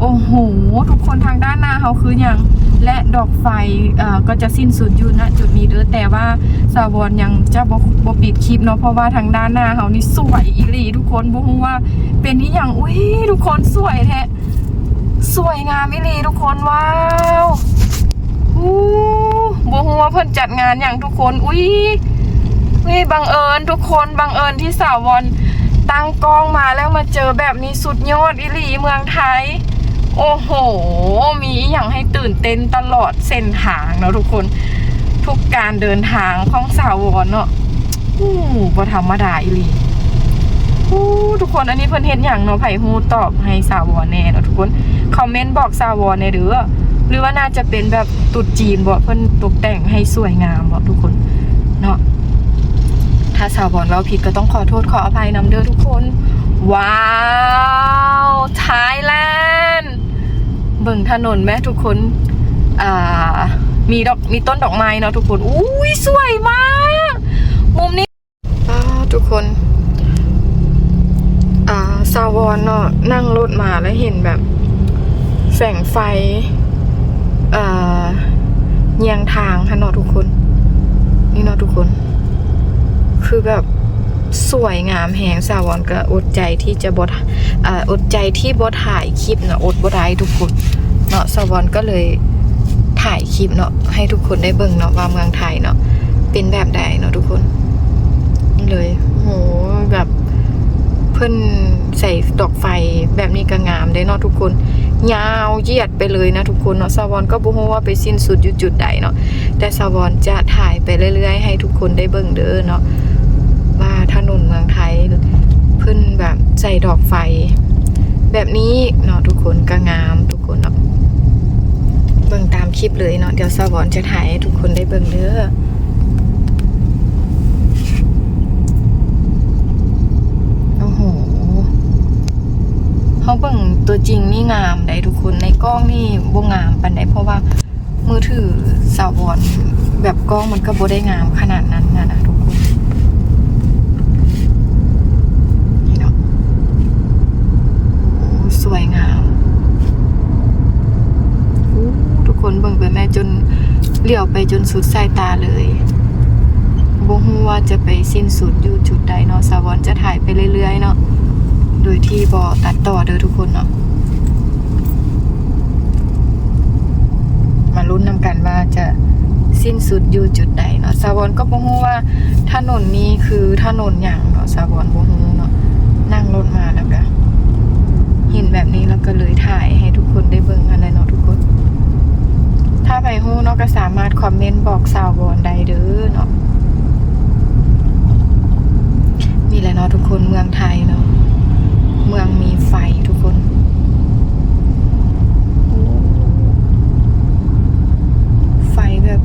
โอ้โห ทุกคนทางด้านหน้าเขาคืออย่างและดอกไฟก็จะสิ้นสุดอยู่ณจุดนี้เด้อแต่ว่าสาวรยังจะบ่บ่ปิดคลิปเนาะเพราะว่าทางด้านหน้าเขานี่สวยอีหลีทุกคนบ่ฮู้ว่าเป็นนี่อย่างอุ้ยทุกคนสวยแท้สวยงามอีหลีทุกคนว้าวอู้บ่ฮู้ว่าเพิ่นจัดงานอย่างทุกคนอุ้ยนี่บังเอิญทุกคนบังเอิญที่สาวรตั้งกล้องมาแล้วมาเจอแบบนี้สุดยอดอีหลีเมืองไทย โอ้โห มีอย่างให้ตื่นเต้นตลอดเส้นทางเนาะทุกคนทุกการเดินทางของสาววอนเนาะอู้บ่ธรรมดาอีหลีอู้ทุกคนอันนี้เพิ่นเฮ็ดหยังเนาะไผฮู้ตอบให้สาววอนแน่เนาะทุกคนคอมเมนต์บอกสาววอนแน่เด้อหรือว่าน่าจะเป็นแบบตรุดจีนบ่เพิ่นตกแต่งให้สวยงามบ่ทุกคนเนาะถ้าสาวบอนเราผิดก็ต้องขอโทษขออภัยนำเด้อทุกคน ว้าวไทยแลนด์ เบิ่งถนนไหมทุกคนอ่ามีดอกมีต้นดอกไม้เนาะทุกคนอุ้ยสวยมาก มุมนี้อ่าทุกคน อ่าซาวอนเนาะนั่งรถมาแล้วเห็นแบบ แสงไฟอ่าเยียงทางค่ะเนาะทุกคน นี่เนาะทุกคน คือแบบ สวยงามแหงสาวรก็อดใจที่จะบดอดใจที่บดถ่ายคลิปเนาะอดบดได้ทุกคนเนาะสาวรก็เลยถ่ายคลิปเนาะให้ทุกคนได้เบิ่งเนาะว่าเมืองไทยเนาะเป็นแบบใดเนาะทุกคนนี่เลยโหแบบเพิ่นใส่ดอกไฟแบบนี้ก็งามได้เนาะทุกคน ยาวเยียดไปเลยนะทุกคนเนาะสาวรก็บ่ฮู้ว่าไปสิ้นสุดอยู่จุดใดเนาะแต่สวรรค์จะถ่ายไปเรื่อยๆ ให้ทุกคนได้เบิ่งเด้อเนาะ ว่าถนนเมืองไทยเพิ่นแบบใส่ดอกไฟ แบบนี้เนาะทุกคนก็งามทุกคนเนาะเบิ่งตามคลิปเลยเนาะเดี๋ยวสวรรค์จะถ่ายให้ทุกคนได้เบิ่งเด้อโอ้โหเขาเบิ่งตัวจริงนี่งามได้ทุกคนในกล้องนี่บ่งามปานใดเพราะว่ามือถือสาวอนแบบกล้องมันก็บ่ได้งามขนาดนั้นนะนะทุกคน นี่เนาะโอ้สวยงามโอ้ทุก คนเบิ่งไปแม่จนเลี้ยวไปจนสุดสายตาเลยบ่ฮู้ว่าจะไปสิ้นสุดอยู่จุดใดเนาะสาวอนจะถ่ายไปเรื่อยๆเนาะโดยที่บ่ตัดต่อเด้อทุกคนเนาะมาลุ้นนำกันว่าจะสิ้นสุดอยู่จุดใดเนาะสาวอนก็บ่ฮู้ว่าถนนนี้คือถนนหยังเนาะสาวอนบ่ฮู้เนาะนั่งรถมาแล้วก็เห็นแบบนี้แล้วก็เลยถ่ายให้ทุกคนได้เบิ่งกันเลยเนาะทุกคน ถ้าไปฮู้เนาะก็สามารถคอมเมนต์บอกสาวบอนได้เด้อเนาะนี่แหละเนาะทุกคนเมืองไทยเนาะเมืองมีไฟทุกคน ไฟแบบ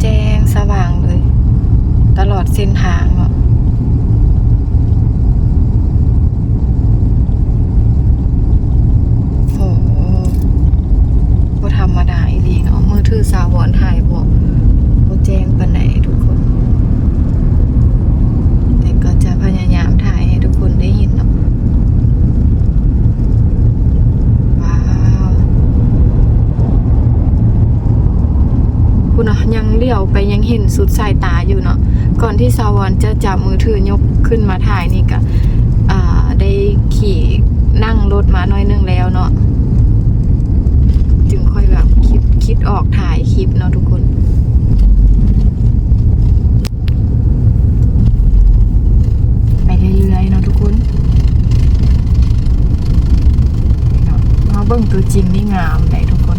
แจ้งสว่างเลย ตลอดเส้นทางเนาะโหบ่ธรรมดาอีหลีเนาะมือถือสาวอนถ่ายบ่บ่แจ้งปานไหนทุกคน แต่ก็จะพยายามถ่ายให้ทุกคนได้เห็นเนาะว้าว คุณเนาะยังเลี้ยวไปยังเห็น สุดสายตาอยู่เนาะก่อนที่สาวรจะจับมือถือยกขึ้นมาถ่ายนี่ก็ได้ขี่นั่งรถมาหน้อยนึงแล้วเนาะจึงค่อยแบบคิดคิดออกถ่ายคลิปเนาะทุกคนไปเรื่อยๆเนาะทุกคนเนาะมาเบิ่งตัวจริงนี่งามได้ทุกคน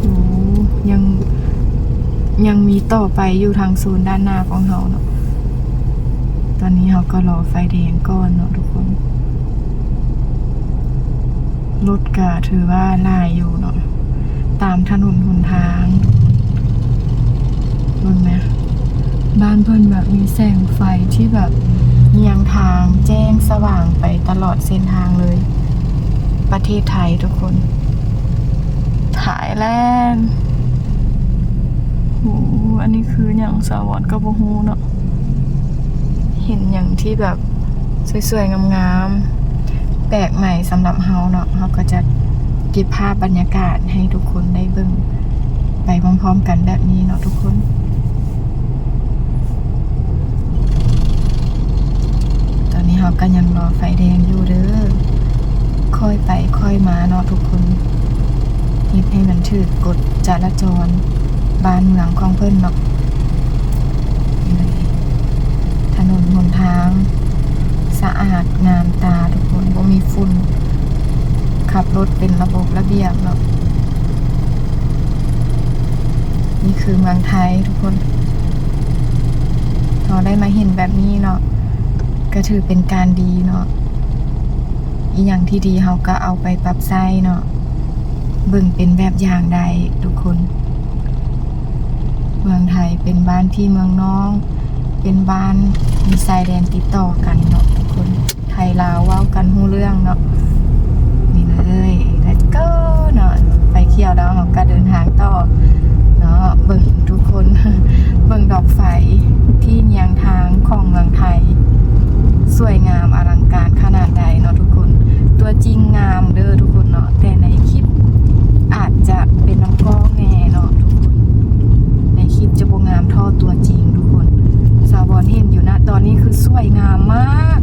โอ้ยังยัง มีต่อไปอยู่ทางโซนด้านหน้าของเราเนาะ ตอนนี้เราก็รอไฟแดงก่อนเนาะทุกคน รถก็ถือว่าลายอยู่เนาะ ตามถนนหนทางเบิ่งนะบ้านเพิ่นแบบมีแสงไฟที่แบบเยียงทางแจ้งสว่างไปตลอดเส้นทางเลย ประเทศไทยทุกคน ถ่ายแลนด์ อ้อันนี้คืออย่างสาวรก็บ่ฮู้เนาะเห็นอย่างที่แบบสวยๆงามๆแปลกใหม่สำหรับเฮาเนาะเฮาก็จะเก็บภาพบรรยากาศให้ทุกคนได้เบิ่งไปพร้อมๆกันแบบนี้เนาะทุกคนตอนนี้เราก็ยังรอไฟแดงอยู่เด้อ ค่อยไปค่อยมาเนาะทุกคนนิดให้มันถือกฎจราจร บ้านเมืองของเพิ่นเนาะถนนหนทาง สะอาดงามตาทุกคนบ่มีฝุ่น ขับรถเป็นระบบระเบียบเนาะนี่คือเมืองไทยทุกคนเราได้มาเห็นแบบนี้เนาะก็ถือเป็นการดีเนาะอีอย่างที่ดีเขาก็เอาไปปรับใช้เนาะเบิ่งเป็นแบบอย่างใดทุกคน เมืองไทยเป็นบ้านพี่เมืองน้อง เป็นบ้านมีชายแดนติดต่อกันเนาะทุกคนไทยลาวว้ากันหู้เรื่องเนาะนี่เลย let's go เนาะไปเที่ยวแล้วเราก็เดินทางต่อเนาะเบิ่งทุกคนเบิ่งดอกไฟที่เนียงทางของเมืองไทย สวยงามอลังการขนาดใดเนาะทุกคน ตัวจริงงามเด้อทุกคนเนาะแต่ในคลิปอาจจะเป็นน้ำกล้องแน่เนาะทุกคน ในคลิปจะบ่งามเท่าตัวจริงทุกคน สาวบอลเห็นอยู่นะ ตอนนี้คือสวยงามมาก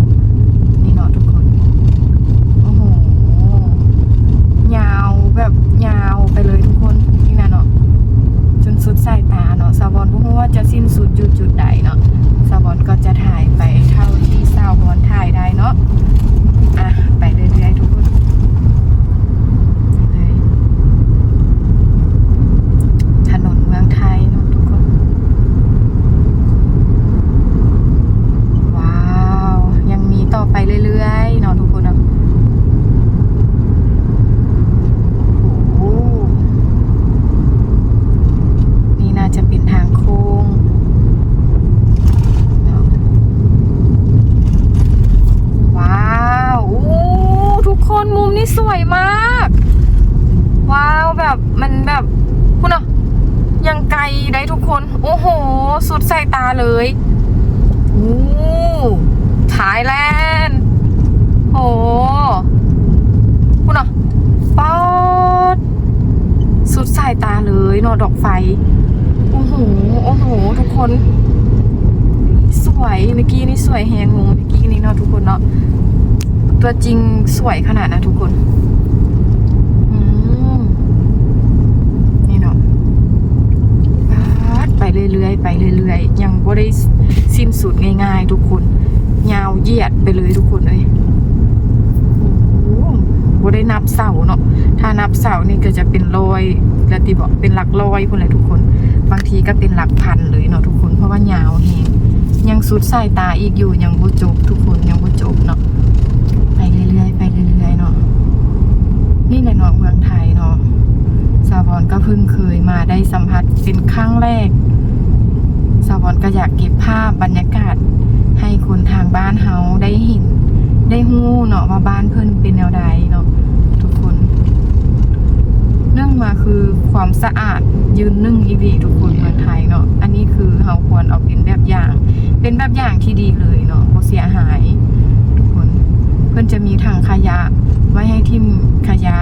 นี่เนาะทุกคน โอ้โห ยาวแบบยาวไปเลยทุกคน นี่นะเนาะ จนสุดสายตาเนาะสาวบอลบ่รู้ว่าจะสิ้นสุดจุดจุดใดเนาะสาวบอลก็จะถ่ายไปเท่าที่สาวบอลถ่ายได้เนาะอะไปเรื่อยๆทุกคนเลยถนนเมืองไทยเนาะทุกคน ว้าว ยังมีต่อไปเรื่อยๆเนาะทุกคนเนาะโอ้โห นี่น่าจะเป็นทางโค้งเนาะว้าวอู้ทุกคนมุมนี้สวยมาก ว้าวแบบมันแบบคุณเนาะยัง ไกลได้ทุกคน โอ้โห สุดสายตาเลยอู้ไทยแลนด์โอ้คุณเนาะป๊อดสุดสายตาเลยนาะดอกไฟ โอ้โห โอ้โห ทุกคน สวยเมื่อกี้นี่สวยแฮงงงเมื่อกี้นี่เนาะทุกคนเนาะ ตัวจริงสวยขนาดนะทุกคน อืม นี่เนาะปาดไป เรื่อยๆไปเรื่อยๆ ยังบ่ได้สิ้นสุดง่ายๆ ทุกคน ยาวเหยียดไปเลยทุกคนเลยโอ้โหบ่ได้นับเสาเนาะ ถ้านับเสานี่ก็จะเป็นร้อยแล้วตีบอกเป็นหลักร้อยคนเลยทุกคน บางทีก็เป็นหลักพันเลยเนาะทุกคน เพราะว่ายาวแฮงยังสุดสายตาอีกอยู่ยังบ่จบทุกคนยังบ่จบเนาะ ไปเรื่อยๆไปเรื่อยๆเนาะ นี่แหละเนาะเมืองไทยเนาะซาบอนก็เพิ่งเคยมาได้สัมผัสเป็นครั้งแรกาบอนก็อยากเก็บภาพบรรยากาศ ให้คนทางบ้านเฮาได้เห็น ได้ฮู้เนาะว่าบ้านเพิ่นเป็นแนวใดเนาะทุกคนเนื่องมาคือความสะอาดยืนนึ่งอีดีทุกคนเมืองไทยเนาะอันนี้คือเฮาควรเอาเป็นแบบอย่าง เป็นแบบอย่างที่ดีเลยเนาะบ่เสียหาย ทุกคน เพื่อนจะมีถังขยะไว้ให้ทิมขยะ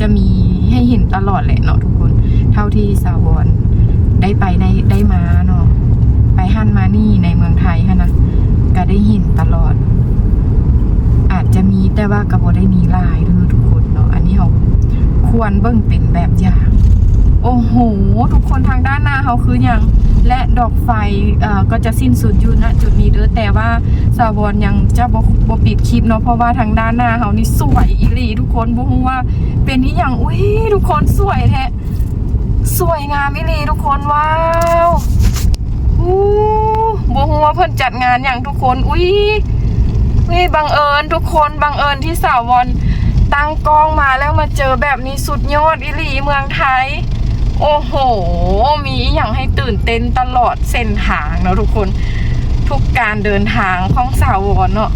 จะมีให้เห็นตลอดแหละเนาะทุกคน เท่าที่สาวร ได้ไปในได้มาเนาะไปหันมานี่ในเมืองไทยฮะนะก็ได้เห็นตลอด อาจจะมีแต่ว่าก็บ่ได้มีลายด้อทุกคนเนาะอันนี้เราควรเบิ่งเป็นแบบอย่าง โอ้โห ทุกคนทางด้านหน้าเขาคืออย่างและดอกไฟอ่อก็จะสิ้นสุดอยู่ณจุดนี้เด้อแต่ว่าสาวรยังจะบบ่ปิดคลิปเนาะเพราะว่าทางด้านหน้าเขานี่สวยอีหลีทุกคนบ่ฮู้ว่าเป็นนี่อย่างอุ้ยทุกคนสวยแท้ สวยงามอีหลีทุกคนว้าวอู้บ่ฮู้ว่าเพิ่นจัดงานอย่างทุกคน อุ้ยนี่บังเอิญทุกคนบังเอิญที่สาวรตั้งกล้องมาแล้วมาเจอแบบนี้สุดยอดอีหลีเมืองไทย โอ้โห มีอย่างให้ตื่นเต้นตลอดเส้นทางเนาะทุกคน ทุกการเดินทางของสาวรเนาะ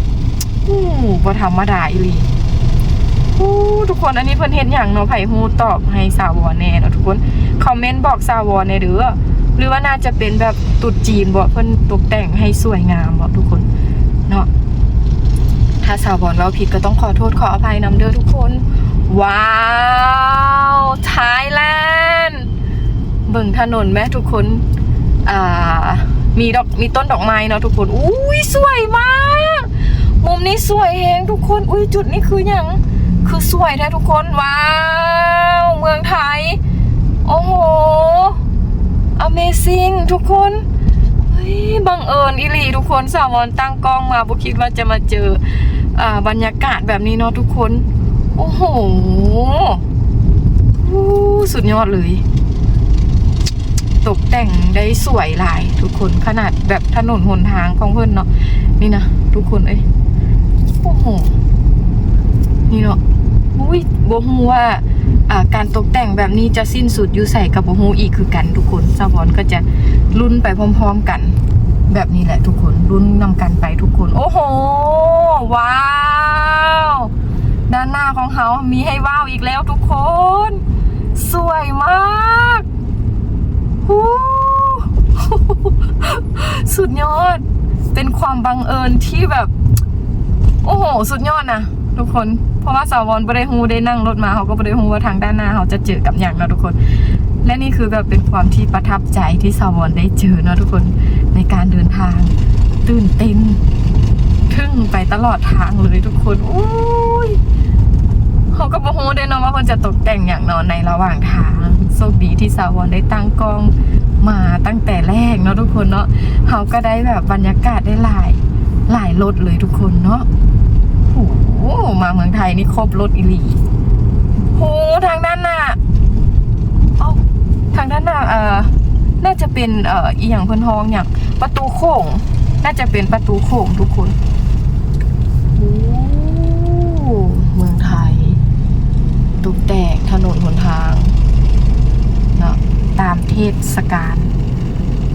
อู้บ่ธรรมดาอีหลีู้ทุกคนอันนี้เพิ่นเห็นอย่างเนาะไผ่ฮู้ตอบให้สาววอแน่เนาะทุกคนคอมเมนต์บอกสาววอแน่เด้อหรือว่าน่าจะเป็นแบบตุดจีนบ่เพิ่นตกแต่งให้สวยงามบ่ทุกคนเนาะถ้าสาววอนเราผิดก็ต้องขอโทษขออภัยนำเด้อทุกคน ว้าวไทยแลนด์เบิ่งถนนไหมทุกคนอ่ามีดอกมีต้นดอกไม้เนาะทุกคนอุ้ยสวยมาก มุมนี้สวยแฮงทุกคนอุ้ยจุดนี้คืออย่าง คือสวยแท้ทุกคน ว้าว เมืองไทย โอ้โห Amazing ทุกคนเฮ้ยบังเอิญอิลีทุกคนสาวอนตั้งกล้องมาบุคิดว่าจะมาเจออ่าบรรยากาศแบบนี้เนาะทุกคน โอ้โหอู้สุดยอดเลย ตกแต่งได้สวยหลายทุกคนขนาดแบบถนนหนทางของเพื่อนเนาะนี่นะทุกคนเอ้ยโอ้โหนี่เนาะ อุ้ยบัวฮูว่าการตกแต่งแบบนี้จะสิ้นสุดอยู่ใส่กับบัวฮูอีกคือกันทุกคนสาวอนก็จะลุ้นไปพร้อม ๆกัน แบบนี้แหละทุกคนลุ้นนำกันไปทุกคน โอ้โหว้าว ด้านหน้าของเขามีให้ว้าวอีกแล้วทุกคน สวยมากฮู้สุดยอด เป็นความบังเอิญที่แบบ โอ้โห สุดยอดนะทุกคน เพราะว่าสาวอนบริฮูได้นั่งรถมาเขาก็บริฮูว่าทางด้านหน้าเขาจะเจอกับอย่างนะทุกคน และนี่คือแบบเป็นความที่ประทับใจที่สาวอนได้เจอเนาะทุกคนในการเดินทางตื่นเต้นทึ่งไปตลอดทางเลยทุกคนอุ้ยเขาก็บอกได้เนาะว่าคนจะตกแต่งอย่างเนอนในระหว่างทางโชคดีที่สาวอนได้ตั้งกล้องมาตั้งแต่แรกเนาะทุกคนเนาะเขาก็ได้แบบบรรยากาศได้หลายหลายรถเลยทุกคนเนาะ โอ้โหมาเมืองไทยนี่ครบรถอีหลีโหทางด้านหน้าเอ้าทางด้านหน้าเอ่อน่าจะเป็นเอ่ออีหยังเพิ่นฮองอย่างประตูโค้งน่าจะเป็นประตูโค้งทุกคนโอ้เมืองไทยตกแต่งถนนหนทางเนาะตามเทศกาล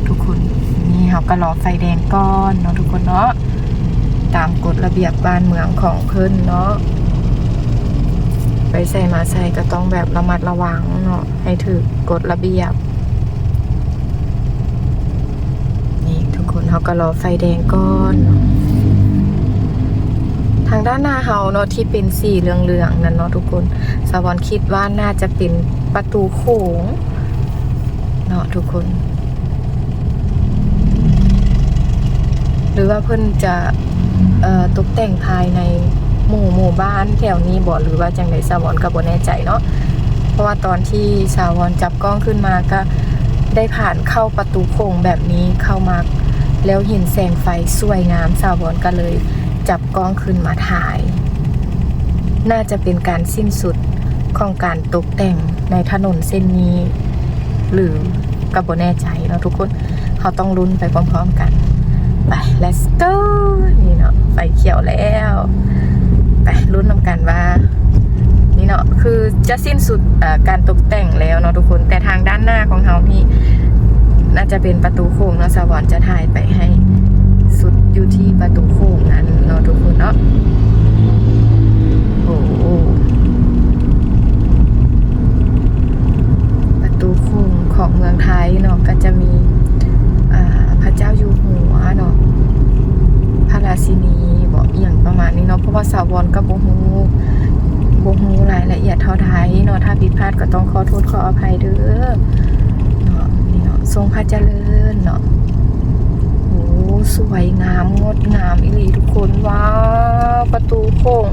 ทุกคนนี่เขาก็รอไฟแดงก้อนเนาะทุกคนเนาะ ตามกฎระเบียบบ้านเมืองของเพิ่นเนาะไปใส่มาใส่ก็ต้องแบบระมัดระวังเนาะให้ถือกฎระเบียบ นี่ทุกคนเขาก็รอไฟแดงก้อนเนาะทางด้านหน้าเฮาเนาะที่เป็นสีเหลืองๆนั่นเนาะทุกคนสวรรค์คิดว่าน่าจะเป็นประตูโขงเนาะทุกคน หรือว่าเพิ่นจะ ตกแต่งภายในหมู่หมู่บ้านแถวนี้บ่หรือว่าจังไดสาวรรค์ก็บ่แน่ใจเนาะเพราะว่าตอนที่สาวรจับกล้องขึ้นมาก็ได้ผ่านเข้าประตูโขงแบบนี้เข้ามาแล้วเห็นแสงไฟสวยงามสาวรก็เลยจับกล้องขึ้นมาถ่าย น่าจะเป็นการสิ้นสุดของการตกแต่งในถนนเส้นนี้ หรือกับบแน่ใจเนาะทุกคนเขาต้องลุ้นไปพร้อมๆกัน ไป let's go นี่เนาะไฟเขียวแล้ว ไปลุ้นนำกันว่า นี่เนาะคือจะสิ้นสุดการตกแต่งแล้วเนาะทุกคน แต่ทางด้านหน้าของเขานี่น่าจะเป็นประตูโค้งเนาะสวรรค์จะถ่ายไปให้สุดอยู่ที่ประตูโค้งนั้นเนาะทุกคนเนาะโอ้ประตูโค้งของเมืองไทยเนาะก็จะมีอ่า พระเจ้าอยู่หัวเนาะพระราชินีบอกอย่างประมาณนี้เนาะเพราะว่าสาวรก็บ่ฮู้บ่ฮู้รายละเอียดเท่าไทยเนาะถ้าผิดพลาดก็ต้องขอโทษขออภัยเด้อเนาะนี่เนาะทรงพระเจริญเนาะโอ้สวยงามงดงามอีหลีทุกคนว้าวประตูโค้ง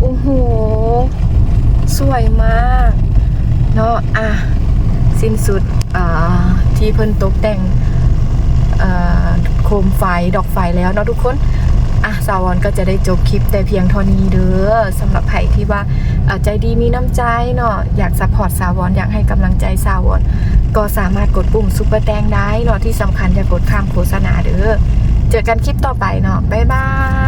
โอ้โหสวยมากเนาะอะสิ้นสุดอ่าที่เพิ่นตกแต่ง โคมไฟดอกไฟแล้วเนาะทุกคนอะสาวอนก็จะได้จบคลิปแต่เพียงเท่านี้เด้อสำหรับใครที่ว่าใจดีมีน้ำใจเนาะอยากสปอร์ตสาวอนอยากให้กำลังใจสาวอนก็สามารถกดปุ่มซุปเปอร์แดงได้เนาะที่สำคัญอย่ากดข้ามโฆษณาเด้อเจอกันคลิปต่อไปเนาะบ๊ายบาย